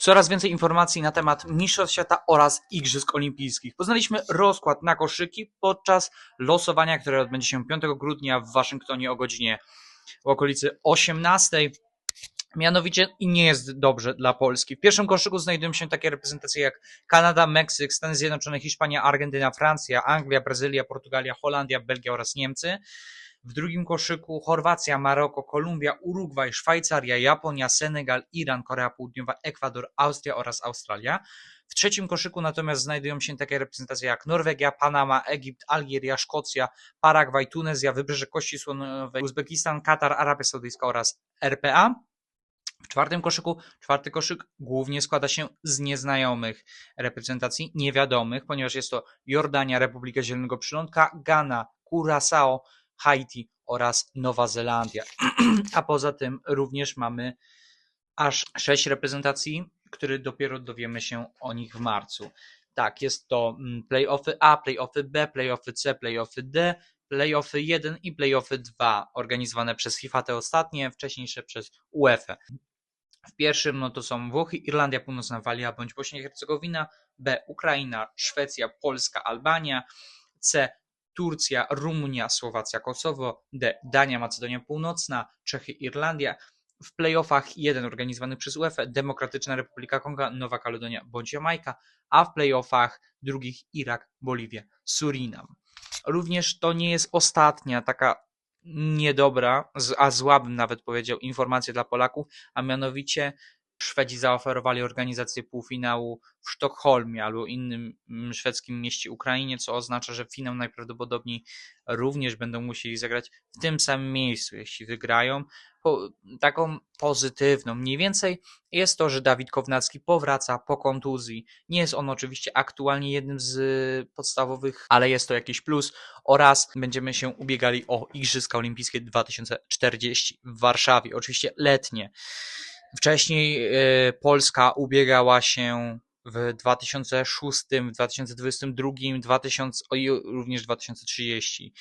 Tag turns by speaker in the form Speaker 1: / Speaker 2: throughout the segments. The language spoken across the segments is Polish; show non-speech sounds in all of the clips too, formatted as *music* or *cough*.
Speaker 1: Coraz więcej informacji na temat Mistrzostw Świata oraz Igrzysk Olimpijskich. Poznaliśmy rozkład na koszyki podczas losowania, które odbędzie się 5 grudnia w Waszyngtonie o godzinie w okolicy 18. Mianowicie i nie jest dobrze dla Polski. W pierwszym koszyku znajdują się takie reprezentacje jak Kanada, Meksyk, Stany Zjednoczone, Hiszpania, Argentyna, Francja, Anglia, Brazylia, Portugalia, Holandia, Belgia oraz Niemcy. W drugim koszyku Chorwacja, Maroko, Kolumbia, Urugwaj, Szwajcaria, Japonia, Senegal, Iran, Korea Południowa, Ekwador, Austria oraz Australia. W trzecim koszyku natomiast znajdują się takie reprezentacje jak Norwegia, Panama, Egipt, Algieria, Szkocja, Paragwaj, Tunezja, Wybrzeże Kości Słonowej, Uzbekistan, Katar, Arabia Saudyjska oraz RPA. W czwartym koszyku, czwarty koszyk głównie składa się z nieznajomych reprezentacji, niewiadomych, ponieważ jest to Jordania, Republika Zielonego Przylądka, Ghana, Curaçao, Haiti oraz Nowa Zelandia. *clears throat* A poza tym również mamy aż sześć reprezentacji, które dopiero dowiemy się o nich w marcu. Tak, jest to mm, playoffy A, playoffy B, playoffy C, playoffy D, playoffy 1 i playoffy 2, organizowane przez FIFA te ostatnie, wcześniejsze przez UEFA. W pierwszym no to są Włochy, Irlandia Północna, Walia bądź Bośnia i Hercegowina, B Ukraina, Szwecja, Polska, Albania, C Turcja, Rumunia, Słowacja, Kosowo, D Dania, Macedonia Północna, Czechy, Irlandia. W playoffach jeden organizowany przez UEFA, Demokratyczna Republika Konga, Nowa Kaledonia bądź Jamajka, a w playoffach drugich Irak, Boliwia, Surinam. Również to nie jest ostatnia taka niedobra, a zła bym nawet powiedział, informacja dla Polaków, a mianowicie Szwedzi zaoferowali organizację półfinału w Sztokholmie albo innym mm, szwedzkim mieście Ukrainie, co oznacza, że finał najprawdopodobniej również będą musieli zagrać w tym samym miejscu, jeśli wygrają. Po, taką pozytywną mniej więcej jest to, że Dawid Kownacki powraca po kontuzji. Nie jest on oczywiście aktualnie jednym z y, podstawowych, ale jest to jakiś plus oraz będziemy się ubiegali o Igrzyska Olimpijskie 2040 w Warszawie, oczywiście letnie. Wcześniej y, Polska ubiegała się w 2006, w 2022, 2000 o, i również 2030.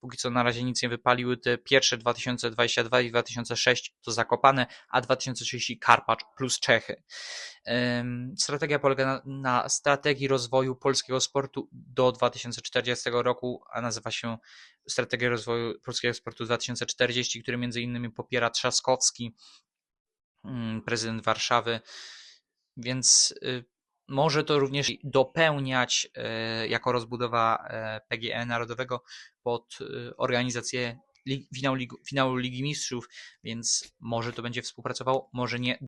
Speaker 1: Póki co na razie nic nie wypaliły. Te pierwsze 2022 i 2006 to Zakopane, a 2030 Karpacz plus Czechy. Strategia polega na, na strategii rozwoju polskiego sportu do 2040 roku, a nazywa się Strategia rozwoju polskiego sportu 2040, który między innymi popiera Trzaskowski, prezydent Warszawy, więc y, może to również dopełniać y, jako rozbudowa e, PGE Narodowego pod y, organizację finału, finału Ligi Mistrzów, więc może to będzie współpracowało, może nie.